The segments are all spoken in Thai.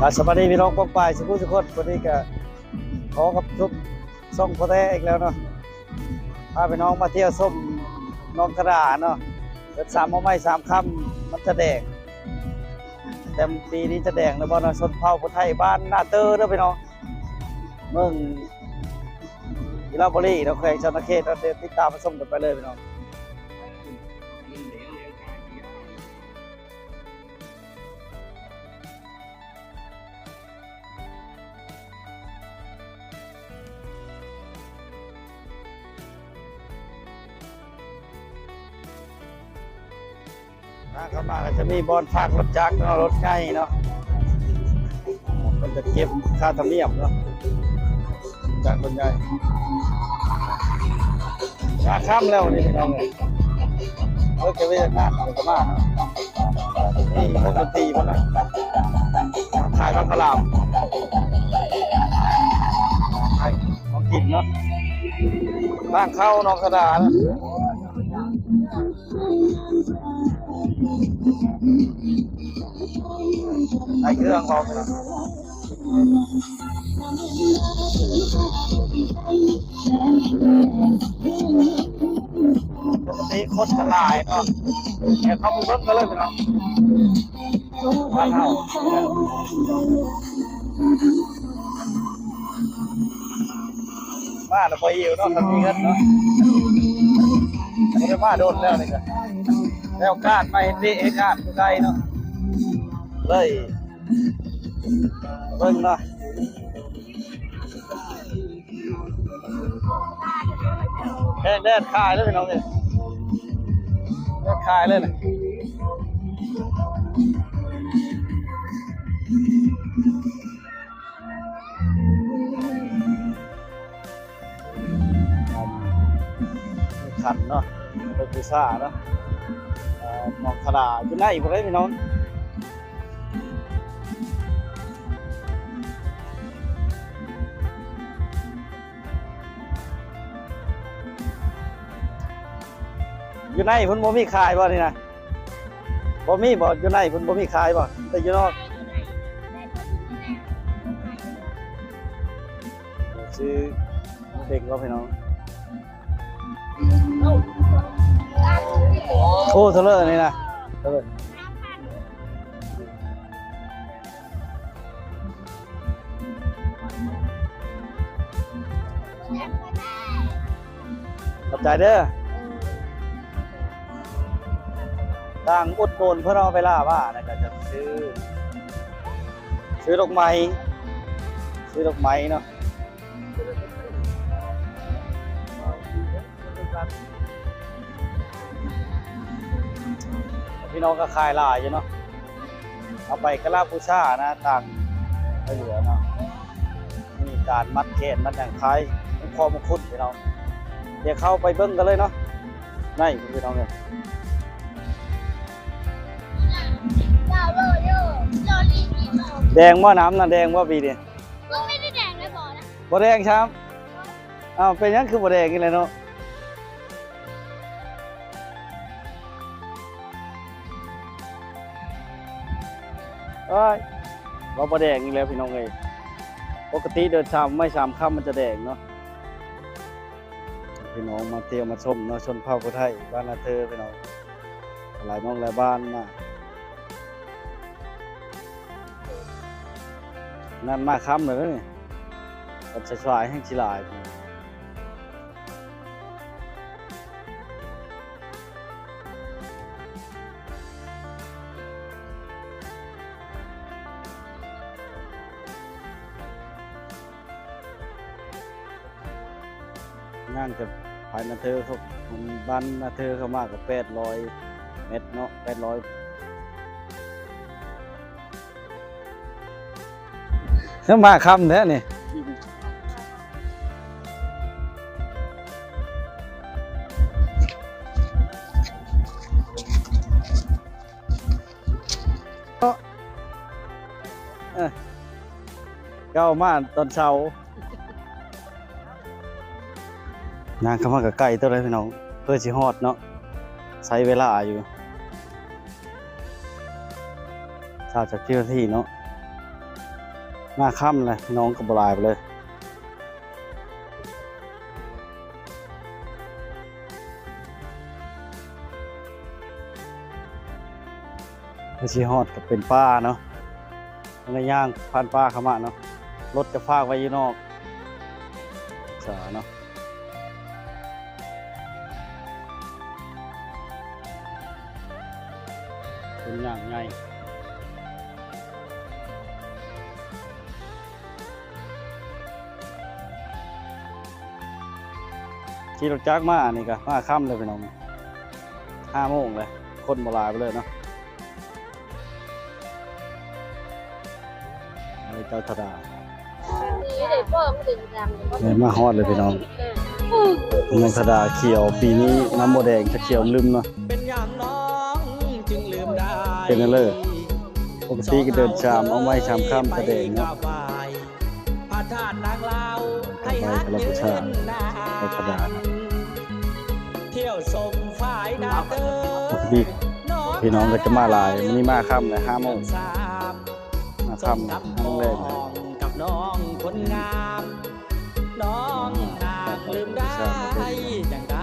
ครับสวัสดีพี่น้องป้องปายสุขุสุขคนวันนี้ก็ขอกับทุกส่งโปรแท้อีกแล้วเนาะพาพี่น้องมาเที่ยวส้มน้องกระดาเนาะเกิดสามมะไม้สามคำมันจะแดงเต็มปีนี้จะแดงแล้วบ่เนาะชนเผ่าผู้ไทยบ้านนาเตอร์เด้อพี่น้องเมืองกีฬาบุรีเนาะแขวงชนเขตเราเดินติดตามมาส้มกันไปเลยพี่น้อง จะมีบอลภาครถจักรเนาะรถไงเนาะมันจะเก็บค่าธรรมเนียมเนาะจากคนใหญ่ชาข้ามแล้วนี่พี่น้องเลยเลิกจะไปงานมันก็มาเนาะนี่นักดนตรีมันนะขายบังคลามขายของกินเนาะบ้างเข้าน้องกระดาษ ไอ้เครื่องของนะปกติคนจะหลายเนาะแต่เขาเป็นรถก็เลยเนาะบ้านเฮาบ้านเราไปหิวเนาะทำมีเงินเนาะไม่ได้มาโดนแล้วนี่ก็ แล้วการมาเห็นดีเอกการผู้ใดเนาะเลยเบิ่งเนาะแค่แดดคายเลยพี่น้องเนี่ยแดดคายเลยนะขันเนาะเป็นพิซซ่าเนาะ เอ่อมองขลาอยู่ไหนพวกนี้พี่น้องอยู่ในพุ่นบ่มีขายบ่นี่นะบ่มีบ่อยู่ในพุ่นบ่มีขายบ่แต่อยู่นอกซื้อเด็กว่าพี่น้อง โอ้เท่าเลยนี่นะเท่าเลยขอบใจเด้อต่างอุดหนุนเพื่อเอาไปล่าว่านะก็จะซื้อ ซื้อดอกไม้ ซื้อดอกไม้เนาะ พี่น้องก็ขายหลายอยู่เนาะเอาไปกระลาบูชานะต่างไปเหลือเนาะมีการมัดเขนมัดอย่างไทยมันคอมงคุดพี่น้องเดี๋ยวเข้าไปเบิ้งกันเลยเนาะนี่พี่น้องเนี่ยดาวโลโยโลลีนีโมแดงว่าน้ำน่ะแดงว่าปีเดียก็ไม่ได้แดงเลยบอกนะบ่แดงช้ำอ้าวเป็นหยังคือบ่แดงนี่แหละเนาะ เอ้ยบ่บ่แดงนี่แล้วพี่น้องเอ้ยปกติเดินชามไม่ชามค่ำมันจะแดงเนาะพี่น้องมาเที่ยวมาชมเนาะชนเผ่าผู้ไทยบ้านนาเธอพี่น้องหลายน้องหลายบ้านมานั่นมาค่ำเลยนี่มันจะชายให้ชิลาย นั่งจะภายนาเธอเขาบ้านนาเธอเขามากกว่าแปดร้อยเมตรเนาะแปดร้อยถ้ามาคำแท้นี่เก้ามาตอนเช้า นางเข้ามากับไก่ตัวเลยพี่น้องเพื่อสิฮอดเนาะใช้เวลาอยู่ชาวจากที่นาที่เนาะหน้าค่ำเลยน้องก็บลายไปเลยพชีฮอดกับเป็นป้าเนาะมันย่างผ่านป้าเข้ามาเนาะรถจะฟากไว้ยู่นอกสาเนาะ ขี่รถจักรมาอันนี้ก็มาค่ำเลยพี่น้องห้าโมงเลย คนบหลายไปเลยเนาะอะไรเจ้าธดานี่เด็กพ่อมันดึงดังเนี่ยมาฮอดเลยพี่น้องน้องธดาเขียวปีนี้น้ำโมแดงจะเขียวลืมเนาะเป็นอย่างน้องจึงลืมได้เป็นอะไรเลยปกติก็เดินชามเอาไม้ชามข้ามแสดงเนาะพระธาตุนางลาวให้หัดไปกับยืผู้ชายนนานเอากระ ดาษเที่ยวสมฝ่ายดาวเตอปกติพี่น้องก็จะมาหลายมันนี้มาค่ำเลยห้าโมงสามมาสมค่ำกับห้าโมงแรกน้องกับน้องคนงามน้องนางลืมได้อย่างไร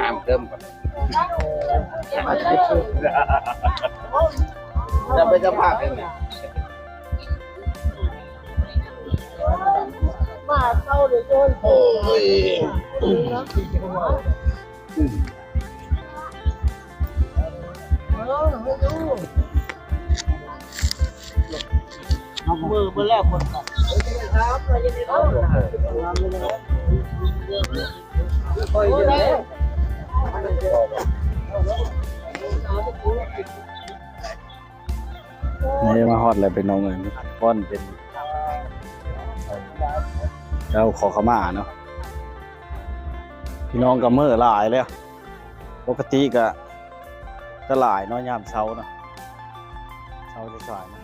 ห้ามเติมก่อน จะไปจะพากเลยเนี่ยมาเข้าเดี๋ยวโดนโอ้ยมือเมื่อแรกคนตัดนี่มาฮอ อดเลยเป็นน้องเลยก้อนเป็นเจ้าขอขมาเนาะพี่น้องก็เมื่อหลายเลยปกติก็ก็หลายเนาะยามเช้าเนาะเช้าจะสายเนาะ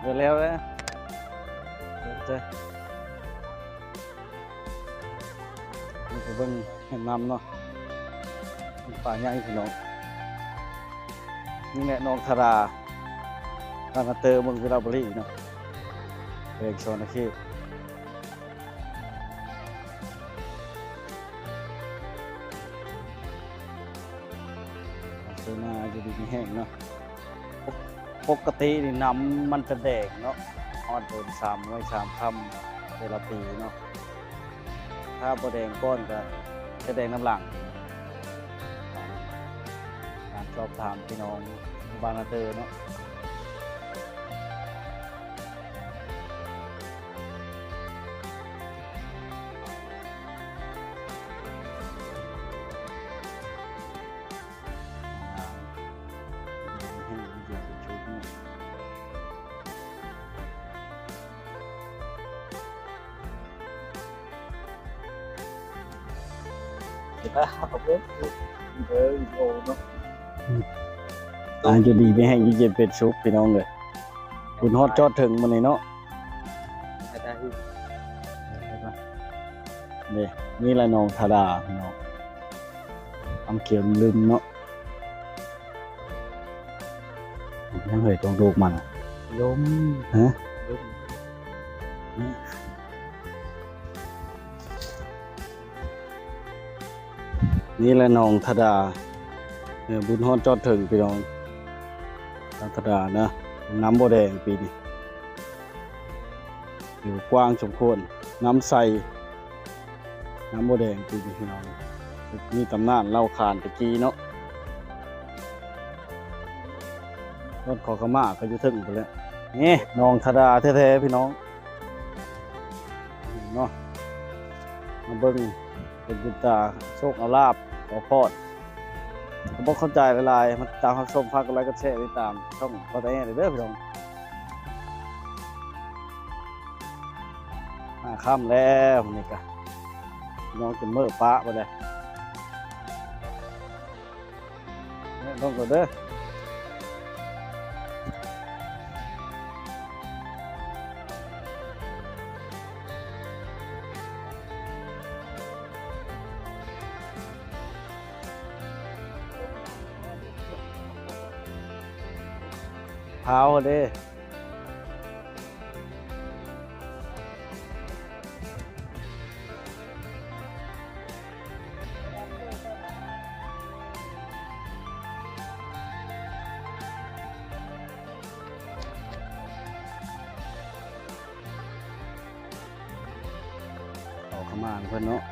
เดินแล้วเลยเดินเจอนี่ก็เบิ่งเห็นน้ำเนาะป่าใหญ่พี่น้อง นี่แหละน้องธาราตานาเตอร์เมืองวิลาบุรีเนาะเพลงโซนาคีเซนาอยู่ดีมีแห้งเนาะปกตินี่น้ำมันจะแดงเนาะฮอดโดนสามไว้สามคำเวลาปีเนาะถ้าบ่แดงก้อนก็จะแดงน้ำหลัง สอบถามพี่น้องบานาเตอร์เนาะให้วิดีโอชุดนี้ อายุดีไม่ให้ยิ่งเย็นเป็นชุกพี่น้องเลยคุณฮอดจอดถึงมันนี่เนาะนี่นี่ละน้องธาดาพี่น้องอำเขียวลืมเนาะยังเหยตรงลูกมันลมฮะลมนี่แหละน้องธดา เออบุญฮอดจอดถึงพี่น้องน้องธดานะน้ำโบแดงปีนี้อยู่กว้างสมควรน้ำใสน้ำโบแดงปีนี้พี่น้องมีตำนานเล่าขานตะกี้เนาะรถขอขมาก็อยู่ถึงไปแล้วนี่น้องธดาแท้ๆพี่น้องเนาะมาเบิ้งเป็นบุญตาโชคอาลาบขอพอด ผมบอกเข้าใจหลายมันตามความชมพักอะไรก็แชร์ไปตามช่องพอแต่เด้อพี่น้องมาค่ำแล้วนี่กะน้องจะเมื่อปะไปเลยน้องก็เด้อ ขาวเด้เอาข้ามาเพิ่อนเนาะ